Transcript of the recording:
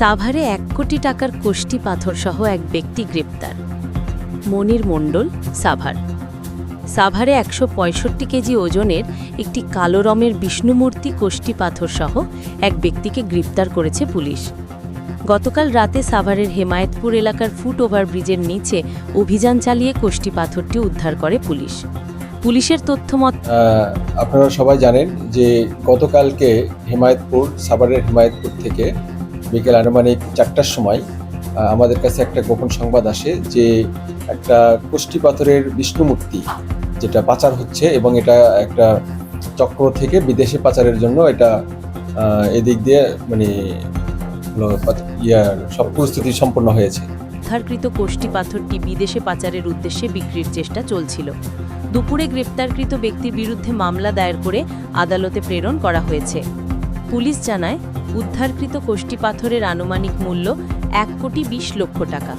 সাভারে এক কোটি টাকার কোষ্টি পাথর সহ এক ব্যক্তি গ্রেপ্তার। মনির মণ্ডল, সাভার। সাভারে একশো পঁয়ষট্টি কেজি ওজনের একটি কালো রমের বিষ্ণুমূর্তি কোষ্টি পাথর সহ এক ব্যক্তিকে গ্রেপ্তার করেছে পুলিশ। গতকাল রাতে সাভারের হেমায়েতপুর এলাকার ফুট ওভারব্রিজের নিচে অভিযান চালিয়ে কোষ্টি পাথরটি উদ্ধার করে পুলিশ। পুলিশের তথ্য মত আপনারা সবাই জানেন যে গতকালকে হেমায়তপুর, সাভারের হেমায়তপুর থেকে বিকেল আনুমানিক চারটার সময় আমাদের কাছে একটা গোপন সংবাদ আসে যে একটা কোষ্ঠী পাথরের বিষ্ণু মূর্তি যেটা পাচার হচ্ছে এবং এটা একটা চক্র থেকে বিদেশে পাচারের জন্য এটা এদিক দিয়ে মানে ইয়ার সব প্রস্তুতি সম্পন্ন হয়েছে। উদ্ধারকৃত কোষ্টি পাথরটি বিদেশে পাচারের উদ্দেশ্যে বিক্রির চেষ্টা চলছিল। দুপুরে গ্রেপ্তারকৃত ব্যক্তির বিরুদ্ধে মামলা দায়ের করে আদালতে প্রেরণ করা হয়েছে। পুলিশ জানায় উদ্ধারকৃত কোষ্টি পাথরের আনুমানিক মূল্য এক কোটি বিশ লক্ষ টাকা।